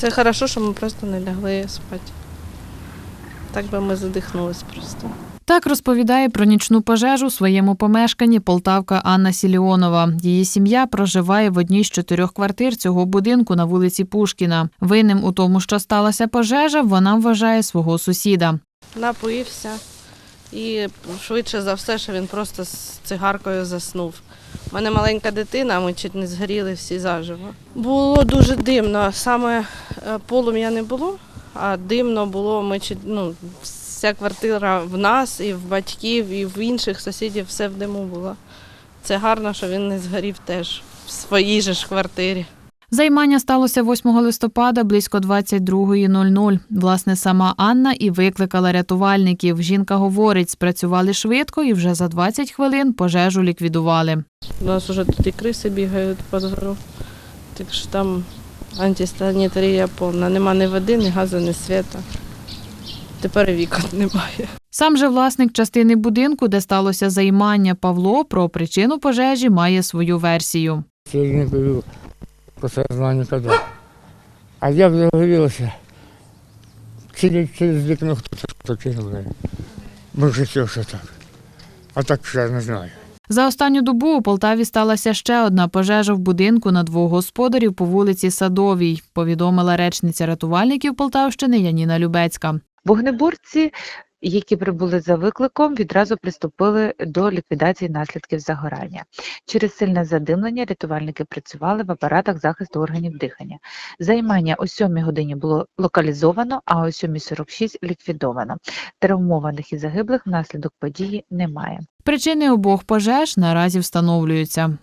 Це хорошо, що ми просто не лягли спати. Так би ми задихнулись просто. Так розповідає про нічну пожежу у своєму помешканні полтавка Анна Сіліонова. Її сім'я проживає в одній з чотирьох квартир цього будинку на вулиці Пушкіна. Винним у тому, що сталася пожежа, вона вважає свого сусіда. Напоївся і швидше за все, що він просто з цигаркою заснув. У мене маленька дитина, ми чуть не згоріли всі заживо. Було дуже димно. Саме полум'я не було, а димно було. Ми ну, вся квартира в нас, і в батьків, і в інших сусідів все в диму було. Це гарно, що він не згорів теж в своїй же ж квартирі. Займання сталося 8 листопада близько 22.00. Власне, сама Анна і викликала рятувальників. Жінка говорить, спрацювали швидко і вже за 20 хвилин пожежу ліквідували. У нас вже тут і криси бігають по двору. Так що там антисанітарія повна. Нема ні води, ні газу, ні світу. Тепер і вікон немає. Сам же власник частини будинку, де сталося займання, Павло про причину пожежі має свою версію. Я не говорю про сознание. А я загорелся. Через, через вікно хтось кинув. Може, все що так. А так ще не знаю. За останню добу у Полтаві сталася ще одна пожежа в будинку на двох господарів по вулиці Садовій, повідомила речниця рятувальників Полтавщини Яніна Любецька. Вогнеборці, які прибули за викликом, відразу приступили до ліквідації наслідків загорання. Через сильне задимлення рятувальники працювали в апаратах захисту органів дихання. Займання о 7 годині було локалізовано, а о 7.46 ліквідовано. Травмованих і загиблих внаслідок події немає. Причини обох пожеж наразі встановлюються.